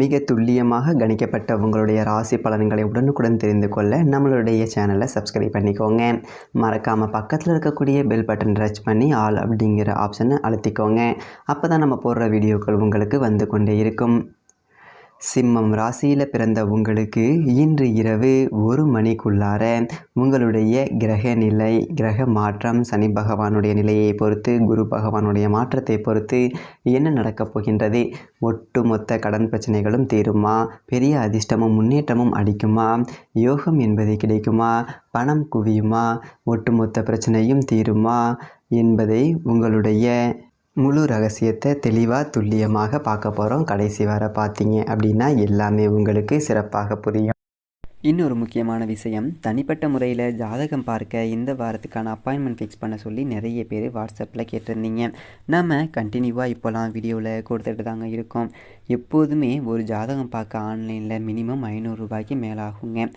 மிக துல்லியமாக கணிக்கப்பட்ட உங்களுடைய ராசி பலன்களை உடனுக்குடன் தெரிந்து கொள்ள நம்மளுடைய சேனலை சப்ஸ்கிரைப் பண்ணிக்கோங்க. மறக்காமல் பக்கத்தில் இருக்கக்கூடிய பெல் பட்டன் டச் பண்ணி ஆல் அப்படிங்கிற ஆப்ஷனை அழுத்திக்கோங்க. அப்போ தான் நம்ம போடுற வீடியோக்கள் உங்களுக்கு வந்து கொண்டே இருக்கும். சிம்மம் ராசியில் பிறந்த உங்களுக்கு இன்று இரவு ஒரு மணிக்குள்ளார உங்களுடைய கிரக நிலை கிரக மாற்றம் சனி பகவானுடைய நிலையை பொறுத்து குரு பகவானுடைய மாற்றத்தை பொறுத்து என்ன நடக்கப் போகின்றது? ஒட்டுமொத்த கடன் பிரச்சனைகளும் தீருமா? பெரிய அதிர்ஷ்டமும் முன்னேற்றமும் அடிக்குமா யோகம் என்பது கிடைக்குமா? பணம் குவியுமா? ஒட்டுமொத்த பிரச்சனையும் தீருமா? என்பதை உங்களுடைய முழு ரகசியத்தை தெளிவாக துல்லியமாக பார்க்க போகிறோம் கடைசி வர பார்த்தீங்க அப்படின்னா எல்லாமே உங்களுக்கு சிறப்பாக புரியும். இன்னொரு முக்கியமான விஷயம் தனிப்பட்ட முறையில் ஜாதகம் பார்க்க இந்த வாரத்துக்கான அப்பாயின்மெண்ட் ஃபிக்ஸ் பண்ண சொல்லி நிறைய பேர் வாட்ஸ்அப்பில் கேட்டிருந்தீங்க. நம்ம கண்டினியூவாக இப்போலாம் வீடியோவில் கொடுத்துட்டு தாங்க இருக்கோம். எப்போதுமே ஒரு ஜாதகம் பார்க்க ஆன்லைனில் மினிமம் ஐநூறுரூபாய்க்கு மேலாகுங்க.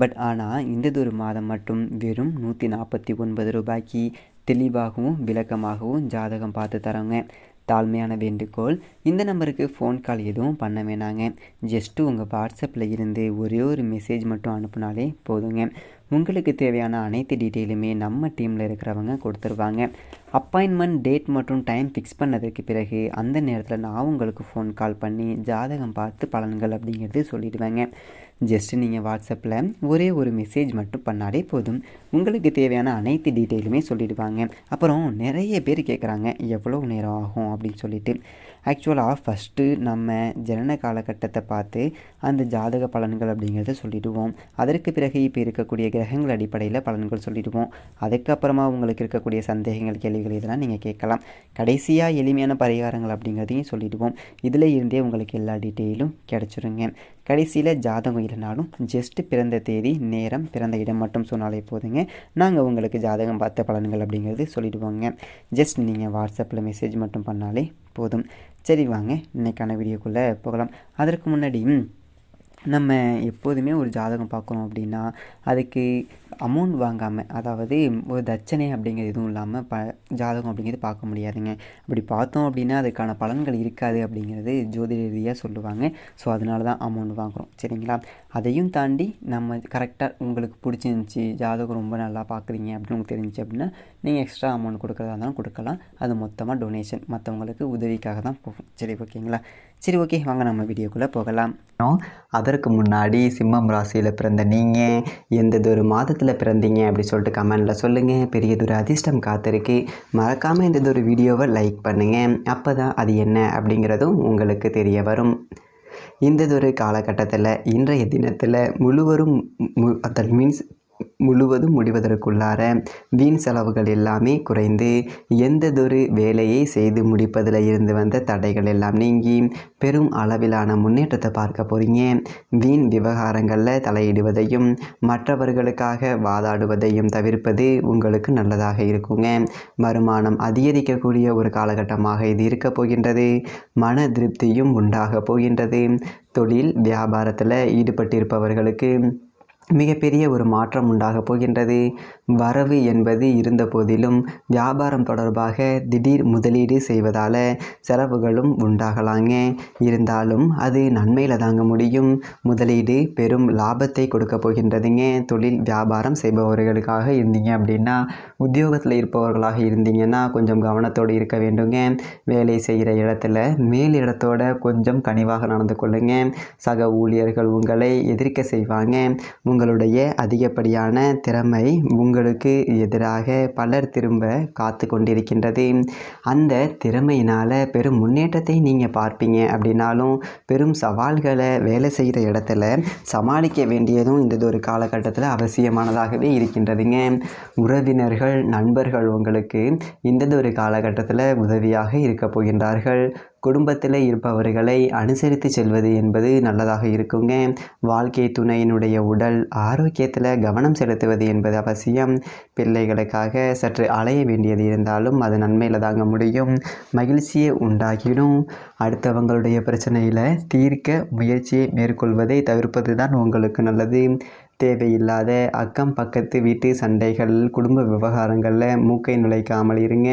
பட் ஆனால் இந்ததொரு மாதம் மட்டும் வெறும் நூற்றி நாற்பத்தி ஒன்பது ரூபாய்க்கு தெளிவாகவும் விளக்கமாகவும் ஜாதகம் பார்த்து தரோங்க. தாழ்மையான வேண்டுகோள். இந்த நம்பருக்கு ஃபோன் கால் எதுவும் பண்ண வேணாங்க. ஜஸ்ட்டு உங்கள் வாட்ஸ்அப்பில் இருந்து ஒரே ஒரு மெசேஜ் மட்டும் அனுப்புனாலே போதுங்க. உங்களுக்கு தேவையான அனைத்து டீட்டெயிலுமே நம்ம டீமில் இருக்கிறவங்க கொடுத்துருவாங்க. அப்பாயின்மெண்ட் டேட் மற்றும் டைம் ஃபிக்ஸ் பண்ணதுக்கு பிறகு அந்த நேரத்தில் நான் உங்களுக்கு ஃபோன் கால் பண்ணி ஜாதகம் பார்த்து பலன்கள் அப்படிங்கிறது சொல்லிடுவேங்க. ஜஸ்ட்டு நீங்கள் வாட்ஸ்அப்பில் ஒரே ஒரு மெசேஜ் மட்டும் பண்ணாலே போதும். உங்களுக்கு தேவையான அனைத்து டீட்டெயிலுமே சொல்லிடுவாங்க. அப்புறம் நிறைய பேர் கேட்குறாங்க எவ்வளோ நேரம் ஆகும்? அப்படின்னு சொல்லிட்டு. ஆக்சுவலாக ஃபஸ்ட்டு நம்ம ஜனன காலகட்டத்தை பார்த்து அந்த ஜாதக பலன்கள் அப்படிங்கிறத சொல்லிடுவோம். அதற்கு பிறகு இப்போ இருக்கக்கூடிய கிரகங்கள் அடிப்படையில் பலன்கள் சொல்லிடுவோம். அதுக்கப்புறமா உங்களுக்கு இருக்கக்கூடிய சந்தேகங்கள் கேள்விகள் இதெல்லாம் நீங்கள் கேட்கலாம். கடைசியாக எளிமையான பரிகாரங்கள் அப்படிங்கிறதையும் சொல்லிடுவோம். இதில் இருந்தே உங்களுக்கு எல்லா டீட்டெயிலும் கிடச்சிருங்க. கடைசியில் ஜாதகம் இல்லைனாலும் ஜஸ்ட்டு பிறந்த தேதி நேரம் பிறந்த இடம் மட்டும் சொன்னாலே போதுங்க. நாங்கள் உங்களுக்கு ஜாதகம் பார்த்த பலன்கள் அப்படிங்கிறது சொல்லிடுவோங்க. ஜஸ்ட் நீங்கள் வாட்ஸ்அப்பில் மெசேஜ் மட்டும் பண்ணாலே போதும். சரி வாங்க இன்றைக்கான வீடியோக்குள்ளே போகலாம். அதற்கு முன்னாடி நம்ம எப்போதுமே ஒரு ஜாதகம் பார்க்குறோம் அப்படின்னா அதுக்கு அமௌண்ட் வாங்காமல் அதாவது ஒரு தட்சணை அப்படிங்கிறது எதுவும் இல்லாமல் ப ஜாதகம் அப்படிங்கிறது பார்க்க முடியாதுங்க. அப்படி பார்த்தோம் அப்படின்னா அதுக்கான பலன்கள் இருக்காது அப்படிங்கிறது ஜோதிட ரீதியாக சொல்லுவாங்க. ஸோ அதனால தான் அமௌண்ட் வாங்குகிறோம் சரிங்களா? அதையும் தாண்டி நம்ம கரெக்டாக உங்களுக்கு பிடிச்சிருந்துச்சி ஜாதகம் ரொம்ப நல்லா பார்க்குறீங்க அப்படின்னு உங்களுக்கு தெரிஞ்சு அப்படின்னா நீங்கள் எக்ஸ்ட்ரா அமௌண்ட் கொடுக்குறதா இருந்தாலும் கொடுக்கலாம். அது மொத்தமாக டொனேஷன் மற்றவங்களுக்கு உதவிக்காக தான் போகும். சரி ஓகேங்களா? சரி ஓகே. வாங்க நம்ம வீடியோக்குள்ளே போகலாம். அதற்கு முன்னாடி சிம்மம் ராசியில் பிறந்த நீங்கள் எந்ததொரு மாதத்தில் பிறந்தீங்க அப்படி சொல்லிட்டு கமெண்டில் சொல்லுங்கள் பெரியதொரு அதிர்ஷ்டம் காத்திருக்கு. மறக்காமல் எந்ததொரு வீடியோவை லைக் பண்ணுங்கள் அப்போ தான் அது என்ன அப்படிங்கிறதும் உங்களுக்கு தெரிய வரும். இந்ததொரு காலகட்டத்தில் இன்றைய தினத்தில் முழுவரும் தட் மீன்ஸ் முழுவதும் முடிவதற்குள்ளார வீண் செலவுகள் எல்லாமே குறைந்து எந்ததொரு வேலையை செய்து முடிப்பதில் இருந்து வந்த தடைகள் எல்லாம் நீங்கி பெரும் அளவிலான முன்னேற்றத்தை பார்க்க போகிறீங்க வீண் விவகாரங்களில் தலையிடுவதையும் மற்றவர்களுக்காக வாதாடுவதையும் தவிர்ப்பது உங்களுக்கு நல்லதாக இருக்குங்க. வருமானம் அதிகரிக்கக்கூடிய ஒரு காலகட்டமாக இது இருக்க போகின்றது. மன திருப்தியும் உண்டாக போகின்றது. தொழில் வியாபாரத்தில் ஈடுபட்டிருப்பவர்களுக்கு மிகப்பெரிய ஒரு மாற்றம் உண்டாக போகின்றது. வரவு என்பது இருந்த போதிலும் வியாபாரம் தொடர்பாக திடீர் முதலீடு செய்வதால் செலவுகளும் உண்டாகலாங்க. இருந்தாலும் அது நன்மையில் தாங்க முடியும். முதலீடு பெரும் லாபத்தை கொடுக்க போகின்றதுங்க. தொழில் வியாபாரம் செய்பவர்களுக்காக இருந்தீங்க அப்படின்னா உத்தியோகத்தில் இருப்பவர்களாக இருந்தீங்கன்னா கொஞ்சம் கவனத்தோடு இருக்க வேண்டுங்க. வேலை செய்கிற இடத்துல மேல் இடத்தோட கொஞ்சம் கனிவாக நடந்து கொள்ளுங்க. சக ஊழியர்கள் உங்களை எதிர்க்க செய்வாங்க. உங்களுடைய அதிகப்படியான திறமை உங்களுக்கு எதிராக பலர் திரும்ப காத்து கொண்டிருக்கின்றது. அந்த திறமையினால் பெரும் முன்னேற்றத்தை நீங்கள் பார்ப்பீங்க. அப்படின்னாலும் பெரும் சவால்களை வேலை செய்கிற இடத்துல சமாளிக்க வேண்டியதும் இந்த ஒரு காலகட்டத்தில் அவசியமானதாகவே இருக்கின்றதுங்க. உறவினர்கள் நண்பர்கள் உங்களுக்கு இந்த ஒரு காலகட்டத்தில் உதவியாக இருக்க போகின்றார்கள். குடும்பத்தில் இருப்பவர்களை அனுசரித்து செல்வது என்பது நல்லதாக இருக்குங்க. வாழ்க்கை துணையினுடைய உடல் ஆரோக்கியத்தில் கவனம் செலுத்துவது என்பது அவசியம். பிள்ளைகளுக்காக சற்று அலைய வேண்டியது இருந்தாலும் அது நன்மையில் தாங்க முடியும். மகிழ்ச்சியை உண்டாகிடும். அடுத்தவங்களுடைய பிரச்சனையில் தீர்க்க முயற்சியை மேற்கொள்வதை தவிர்ப்பது தான் உங்களுக்கு நல்லது. தேவையில்லாத அக்கம் பக்கத்து வீட்டு சண்டைகள் குடும்ப விவகாரங்களில் மூக்கை நுழைக்காமல் இருங்க.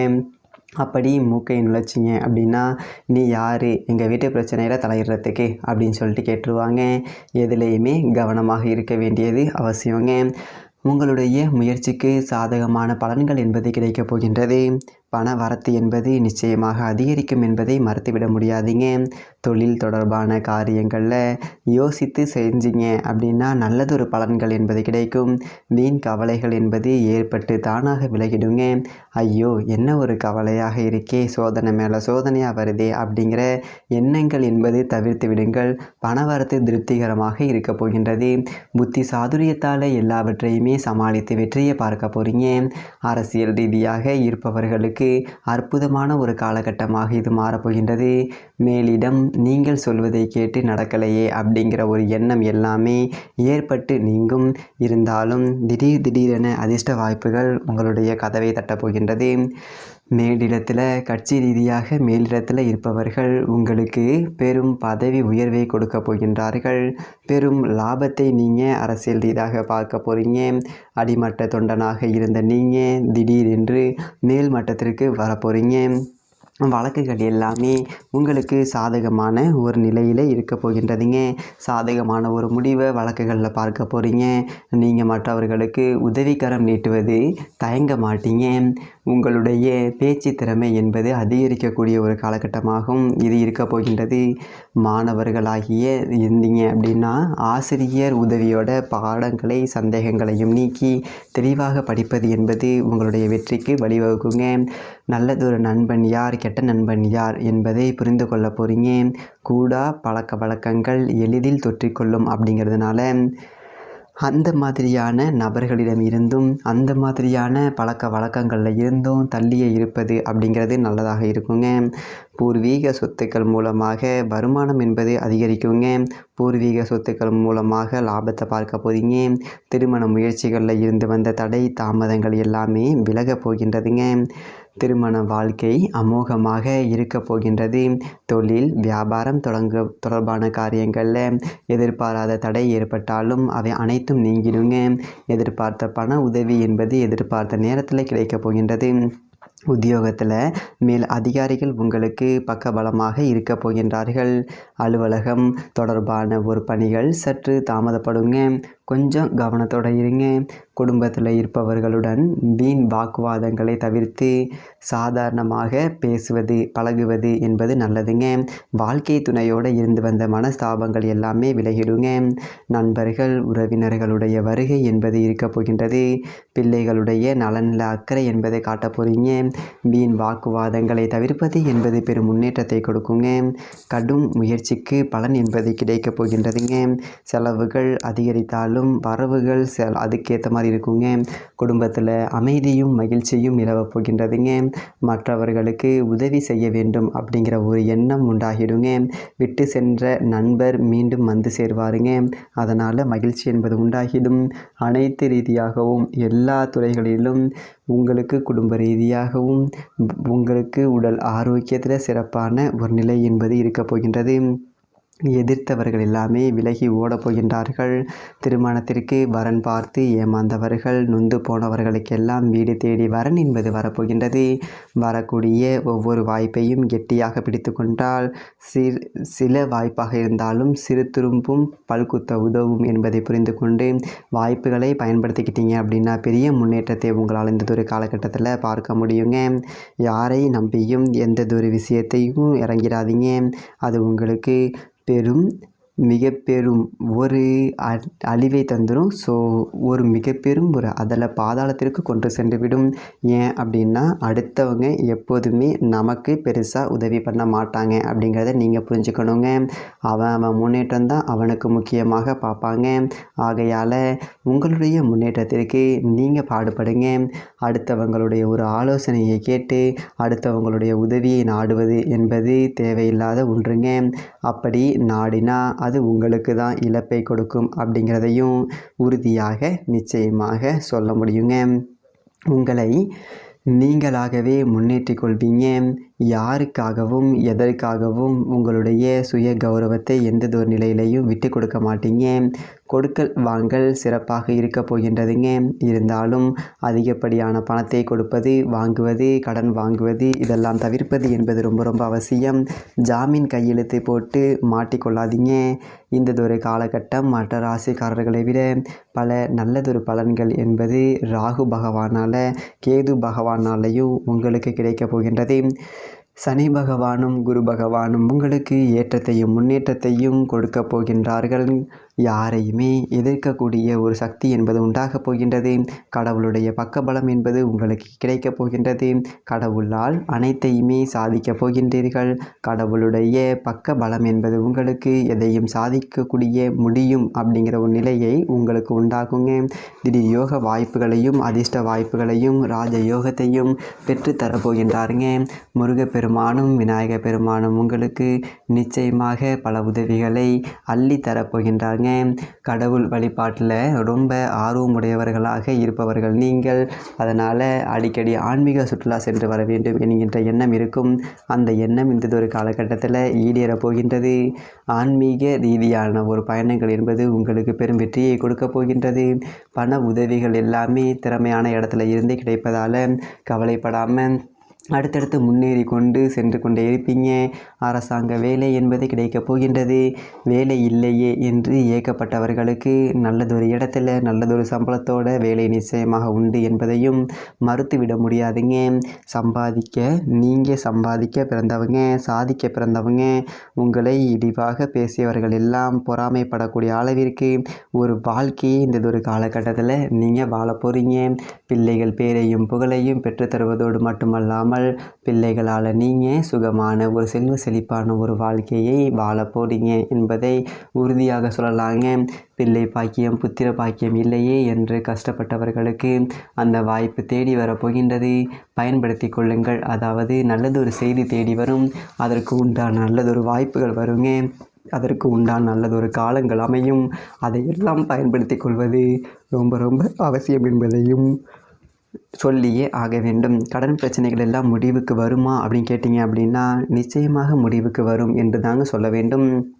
அப்படி மூக்கை நுழைச்சிங்க அப்படின்னா நீ யார்? எங்கள் வீட்டு பிரச்சனையில் தலையிடுறதுக்கு அப்படின்னு சொல்லிட்டு கேட்டுருவாங்க. எதுலேயுமே கவனமாக இருக்க வேண்டியது அவசியங்க. உங்களுடைய முயற்சிக்கு சாதகமான பலன்கள் என்பது கிடைக்கப் போகின்றது. பண வரத்து என்பது நிச்சயமாக அதிகரிக்கும் என்பதை மறுத்துவிட முடியாதீங்க. தொழில் தொடர்பான காரியங்களில் யோசித்து செஞ்சீங்க அப்படின்னா நல்லதொரு பலன்கள் என்பது கிடைக்கும். வீண் கவலைகள் என்பது ஏற்பட்டு தானாக விலகிடுங்க. ஐயோ என்ன ஒரு கவலையாக இருக்கே சோதனை மேலே சோதனையாக வருதே அப்படிங்கிற எண்ணங்கள் என்பது தவிர்த்து விடுங்கள். பணவரத்து திருப்திகரமாக இருக்க போகின்றது. புத்தி சாதுரியத்தால் எல்லாவற்றையுமே சமாளித்து வெற்றியை பார்க்க போகிறீங்க அரசியல் ரீதியாக இருப்பவர்களுக்கு அற்புதமான ஒரு காலகட்டமாக இது மாறப்போகின்றது மேலிடம் நீங்கள் சொல்வதை கேட்டு நடக்கலையே அப்படிங்கிற ஒரு எண்ணம் எல்லாமே ஏற்பட்டு நீங்கும். இருந்தாலும் திடீர் திடீரென அதிர்ஷ்ட வாய்ப்புகள் உங்களுடைய கதவை தட்டப்போகின்றது மேலிடத்தில் கட்சி ரீதியாக மேலிடத்தில் இருப்பவர்கள் உங்களுக்கு பெரும் பதவி உயர்வை கொடுக்க போகின்றார்கள். பெரும் லாபத்தை நீங்கள் அரசியல் ரீதியாக பார்க்க போகிறீங்க அடிமட்ட தொண்டனாக இருந்த நீங்கள் திடீரென்று மேல் மட்டத்திற்கு வரப்போகிறீங்க வழக்குகள் எல்லாமே உங்களுக்கு சாதகமான ஒரு நிலையில் இருக்க போகின்றதுங்க. சாதகமான ஒரு முடிவை வழக்குகளில் பார்க்க போகிறீங்க நீங்கள் மற்றவர்களுக்கு உதவிக்கரம் நீட்டுவது தயங்க மாட்டீங்க. உங்களுடைய பேச்சு திறமை என்பது அதிகரிக்கக்கூடிய ஒரு காலகட்டமாகும். இது இருக்க போகின்றது. மாணவர்களாகிய இருந்தீங்க அப்படின்னா ஆசிரியர் உதவியோட பாடங்களை சந்தேகங்களையும் நீக்கி தெளிவாக படிப்பது என்பது உங்களுடைய வெற்றிக்கு வழிவகுக்குங்க. நல்லதொரு நண்பன் யார் கெட்ட நண்பன் யார் என்பதை புரிந்து கொள்ள போகிறீங்க கூடா பழக்க வழக்கங்கள் எளிதில் தொற்றிக்கொள்ளும் அப்படிங்கிறதுனால அந்த மாதிரியான நபர்களிடம் இருந்தும் அந்த மாதிரியான பழக்க வழக்கங்களில் இருந்தும் தள்ளியே இருப்பது அப்படிங்கிறது நல்லதாக இருக்குங்க. பூர்வீக சொத்துக்கள் மூலமாக வருமானம் என்பது அதிகரிக்குங்க. பூர்வீக சொத்துக்கள் மூலமாக லாபத்தை பார்க்க போகிறீங்க திருமண முயற்சிகளில் இருந்து வந்த தடை தாமதங்கள் எல்லாமே விலகப் போகின்றதுங்க. திருமண வாழ்க்கை அமோகமாக இருக்க போகின்றது. தொழில் வியாபாரம் தொடங்க தொடர்பான காரியங்களில் எதிர்பாராத தடை ஏற்பட்டாலும் அவை அனைத்தும் நீங்கிடுங்க. எதிர்பார்த்த பண உதவி என்பது எதிர்பார்த்த நேரத்தில் கிடைக்கப் போகின்றது. உத்தியோகத்தில் மேல் அதிகாரிகள் உங்களுக்கு பக்கபலமாக இருக்க போகின்றார்கள். அலுவலகம் தொடர்பான ஒரு பணிகள் சற்று தாமதப்படுங்க. கொஞ்சம் கவனத்தோடு இருங்க. குடும்பத்தில் இருப்பவர்களுடன் வீண் வாக்குவாதங்களை தவிர்த்து சாதாரணமாக பேசுவது பழகுவது என்பது நல்லதுங்க. வாழ்க்கை துணையோடு இருந்து வந்த மனஸ்தாபங்கள் எல்லாமே விலகிடுங்க. நண்பர்கள் உறவினர்களுடைய வருகை என்பது இருக்க போகின்றது. பிள்ளைகளுடைய நலனில் அக்கறை என்பதை காட்ட போகிறீங்க வீண் வாக்குவாதங்களை தவிர்ப்பது என்பது பெரும் முன்னேற்றத்தை கொடுக்குங்க. கடும் முயற்சிக்கு பலன் என்பது கிடைக்கப் போகின்றதுங்க. செலவுகள் அதிகரித்தாலும் வரவுகள் செல் அதுக்கேற்ற மாதிரி இருக்குங்க. குடும்பத்தில் அமைதியும் மகிழ்ச்சியும் நிலவப் போகின்றதுங்க. மற்றவர்களுக்கு உதவி செய்ய வேண்டும் அப்படிங்கிற ஒரு எண்ணம் உண்டாகிடுங்க. விட்டு சென்ற நண்பர் மீண்டும் வந்து சேர்வாருங்க. அதனால் மகிழ்ச்சி என்பது உண்டாகிடும். அனைத்து ரீதியாகவும் எல்லா துறைகளிலும் உங்களுக்கு குடும்ப ரீதியாக மிகவும் உங்களுக்கு உடல் ஆரோக்கியத்தில் சிறப்பான ஒரு நிலை என்பது இருக்கப் போகின்றது. எதிர்த்தவர்கள் எல்லாமே விலகி ஓட போகின்றார்கள் திருமணத்திற்கு வரன் பார்த்து ஏமாந்தவர்கள் நொந்து போனவர்களுக்கெல்லாம் வீடு தேடி வரன் என்பது வரப்போகின்றது. வரக்கூடிய ஒவ்வொரு வாய்ப்பையும் கெட்டியாக பிடித்து கொண்டால் சிறு சில வாய்ப்பாக இருந்தாலும் சிறு துரும்பும் பல்குத்த உதவும் என்பதை புரிந்து கொண்டு வாய்ப்புகளை பயன்படுத்திக்கிட்டீங்க அப்படின்னா பெரிய முன்னேற்றத்தை உங்களால் இந்த ஒரு காலகட்டத்தில் பார்க்க முடியுங்க. யாரை நம்பியும் எந்ததொரு விஷயத்தையும் இறங்கிடாதீங்க. அது உங்களுக்கு பெரும் மிக பெரும் ஒரு அ- அழிவை தந்துடும் ஸோ ஒரு மிக பெரும் ஒரு அதில் பாதாளத்திற்கு கொண்டு சென்று விடும். ஏன் அப்படின்னா அடுத்தவங்க எப்போதுமே நமக்கு பெருசாக உதவி பண்ண மாட்டாங்க அப்படிங்கிறத நீங்கள் புரிஞ்சுக்கணுங்க. அவன் அவன் முன்னேற்றம் தான் அவனுக்கு முக்கியமாக பார்ப்பாங்க. ஆகையால் உங்களுடைய முன்னேற்றத்திற்கு நீங்கள் பாடுபடுங்க. அடுத்தவங்களுடைய ஒரு ஆலோசனையை கேட்டு அடுத்தவங்களுடைய உதவியை நாடுவது என்பது தேவையில்லாத ஒன்றுங்க. அப்படி நாடினா அது உங்களுக்கு தான் இழப்பை கொடுக்கும் அப்படிங்கிறதையும் உறுதியாக நிச்சயமாக சொல்ல முடியுங்க. உங்களை நீங்களாகவே முன்னேற்றிக் கொள்வீங்க. யாருக்காகவும் எதற்காகவும் உங்களுடைய சுய கௌரவத்தை எந்ததொரு நிலையிலையும் விட்டு கொடுக்க மாட்டீங்க. கொடுக்கல் வாங்கல் சிறப்பாக இருக்க போகின்றதுங்க. இருந்தாலும் அதிகப்படியான பணத்தை கொடுப்பது வாங்குவது கடன் வாங்குவது இதெல்லாம் தவிர்ப்பது என்பது ரொம்ப ரொம்ப அவசியம். ஜாமீன் கையெழுத்து போட்டு மாட்டிக்கொள்ளாதீங்க. இந்ததொரு காலகட்டம் மற்ற ராசிக்காரர்களை விட பல நல்லதொரு பலன்கள் என்பது ராகு பகவானால் கேது பகவானாலையும் உங்களுக்கு கிடைக்கப் போகின்றது. சனி பகவானும் குரு பகவானும் உங்களுக்கு ஏற்றத்தையும் முன்னேற்றத்தையும் கொடுக்கப் போகின்றார்கள். யாரையுமே எதிர்க்கக்கூடிய ஒரு சக்தி என்பது உண்டாகப் போகின்றது. கடவுளுடைய பக்கபலம் என்பது உங்களுக்கு கிடைக்கப் போகின்றது. கடவுளால் அனைத்தையுமே சாதிக்கப் போகின்றீர்கள். கடவுளுடைய பக்க பலம் என்பது உங்களுக்கு எதையும் சாதிக்கக்கூடிய முடியும் அப்படிங்கிற ஒரு நிலையை உங்களுக்கு உண்டாகுங்க திடீர் யோக வாய்ப்புகளையும் அதிர்ஷ்ட வாய்ப்புகளையும் ராஜ யோகத்தையும் பெற்றுத்தரப் போகின்றாருங்க. முருகப்பெருமானும் விநாயக பெருமானும் உங்களுக்கு நிச்சயமாக பல உதவிகளை அள்ளி தரப்போகின்றாருங்க கடவுள் வழிபாட்டில் ரொம்ப ஆர்வமுடையவர்களாக இருப்பவர்கள் நீங்கள். அதனால் அடிக்கடி ஆன்மீக சுற்றுலா சென்று வர வேண்டும் என்கின்ற எண்ணம் இருக்கும். அந்த எண்ணம் இந்ததொரு காலகட்டத்தில் ஈடேறப் போகின்றது. ஆன்மீக ரீதியான ஒரு பயணங்கள் என்பது உங்களுக்கு பெரும் வெற்றியை கொடுக்க போகின்றது. பண உதவிகள் எல்லாமே திறமையான இடத்துல இருந்து கிடைப்பதால் கவலைப்படாமல் அடுத்தடுத்து முன்னேறி கொண்டு சென்று கொண்டே இருப்பீங்க. அரசாங்க வேலை என்பது கிடைக்கப் போகின்றது. வேலை இல்லையே என்று ஏக்கப்பட்டவர்களுக்கு நல்லதொரு இடத்துல நல்லதொரு சம்பளத்தோட வேலை நிச்சயமாக உண்டு என்பதையும் மறுத்துவிட முடியாதுங்க. சம்பாதிக்க நீங்கள் சம்பாதிக்க பிறந்தவங்க சாதிக்க பிறந்தவங்க உங்களை இழிவாக பேசியவர்கள் எல்லாம் பொறாமைப்படக்கூடிய அளவிற்கு ஒரு வாழ்க்கையை இந்ததொரு காலகட்டத்தில் நீங்கள் வாழ போகிறீங்க பிள்ளைகள் பேரையும் புகழையும் பெற்றுத்தருவதோடு மட்டுமல்லாமல் பிள்ளைகளால் நீங்கள் சுகமான ஒரு செல்வ செழிப்பான ஒரு வாழ்க்கையை வாழ போறீங்க என்பதை உறுதியாக சொல்லலாங்க. பிள்ளை பாக்கியம் புத்திர பாக்கியம் இல்லையே என்று கஷ்டப்பட்டவர்களுக்கு அந்த வாய்ப்பு தேடி வரப்போகின்றது பயன்படுத்தி கொள்ளுங்கள். அதாவது நல்லதொரு செய்தி தேடி வரும். அதற்கு உண்டான நல்லதொரு வாய்ப்புகள் வருங்க. அதற்கு உண்டான நல்லதொரு காலங்கள் அமையும். அதையெல்லாம் பயன்படுத்தி கொள்வது ரொம்ப ரொம்ப அவசியம் என்பதையும் சொல்லியே ஆக வேண்டும். கடன் பிரச்சனைகள் எல்லாம் முடிவுக்கு வருமா அப்படின்னு கேட்டிங்க அப்படின்னா நிச்சயமாக முடிவுக்கு வரும் என்று தாங்க சொல்ல வேண்டும்.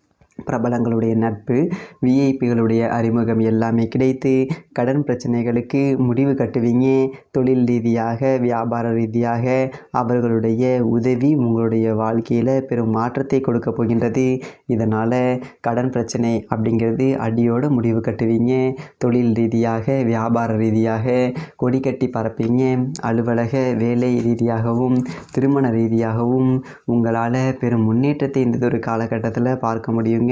பிரபலங்களுடைய நட்பு விஐபிகளுடைய அறிமுகம் எல்லாமே கிடைத்து கடன் பிரச்சனைகளுக்கு முடிவு கட்டுவீங்க. தொழில் ரீதியாக வியாபார ரீதியாக அவர்களுடைய உதவி உங்களுடைய வாழ்க்கையில் பெரும் மாற்றத்தை கொடுக்க போகின்றது. இதனால் கடன் பிரச்சனை அப்படிங்கிறது அடியோடு முடிவு கட்டுவீங்க. தொழில் ரீதியாக வியாபார ரீதியாக கொடி கட்டி பரப்பீங்க. அலுவலக வேலை ரீதியாகவும் திருமண ரீதியாகவும் உங்களால் பெரும் முன்னேற்றத்தை இந்த ஒரு காலகட்டத்தில் பார்க்க முடியுங்க.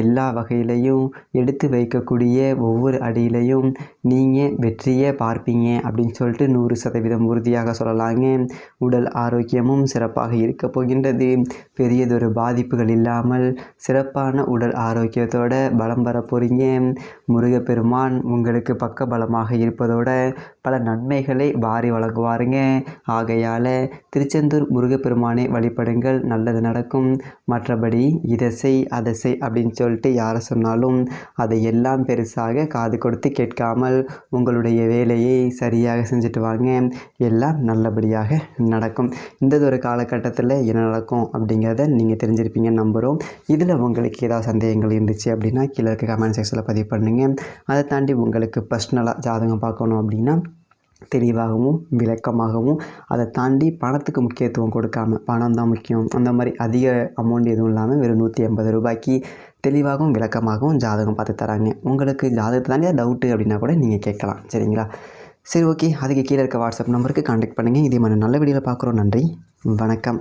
எல்லா வகையிலையும் எடுத்து வைக்கக்கூடிய ஒவ்வொரு அடியிலையும் நீங்கள் வெற்றியை பார்ப்பீங்க அப்படின்னு சொல்லிட்டு நூறு சதவீதம் உறுதியாக சொல்லலாங்க. உடல் ஆரோக்கியமும் சிறப்பாக இருக்க போகின்றது. பெரியதொரு பாதிப்புகள் இல்லாமல் சிறப்பான உடல் ஆரோக்கியத்தோட பலம் பெற போகிறீங்க முருகப்பெருமான் உங்களுக்கு பக்க பலமாக இருப்பதோட பல நன்மைகளை வாரி வழங்குவாருங்க. ஆகையால் திருச்செந்தூர் முருகப்பெருமானை வழிபடுங்கள். நல்லது நடக்கும். மற்றபடி இதை செய் அதை செய் அப்படின்னு சொல்லிட்டு யாரை சொன்னாலும் அதை எல்லாம் பெருசாக காது கொடுத்து கேட்காமல் உங்களுடைய வேலையை சரியாக செஞ்சுட்டு வாங்க. எல்லாம் நல்லபடியாக நடக்கும். இந்த ஒரு காலகட்டத்தில் என்ன நடக்கும் அப்படிங்கிறத நீங்கள் தெரிஞ்சிருப்பீங்க நம்புகிறோம் இதில் உங்களுக்கு ஏதாவது சந்தேகங்கள் இருந்துச்சு அப்படின்னா கீழே இருக்க கமெண்ட் செக்ஷனில் பதிவு பண்ணுங்கள் அதை தாண்டி உங்களுக்கு பர்சனலாக ஜாதகம் பார்க்கணும் அப்படின்னா தெளிவாகவும் விளக்கமாகவும் அதை தாண்டி பணத்துக்கு முக்கியத்துவம் கொடுக்காம பணம் தான் முக்கியம். அந்த மாதிரி அதிக அமௌண்ட் எதுவும் இல்லாமல் வெறும் நூற்றி ஐம்பது ரூபாய்க்கு தெளிவாகவும் விளக்கமாகவும் ஜாதகம் பார்த்து தராங்க. உங்களுக்கு ஜாதகத்தை தாண்டி டவுட்டு அப்படின்னா கூட நீங்கள் கேட்கலாம். சரிங்களா? சரி ஓகே அதுக்கு கீழே இருக்க வாட்ஸ்அப் நம்பருக்கு கான்டாக்ட் பண்ணுங்கள் இதே மாதிரி நல்ல வீடியோவில் பார்க்குறோம். நன்றி. வணக்கம்.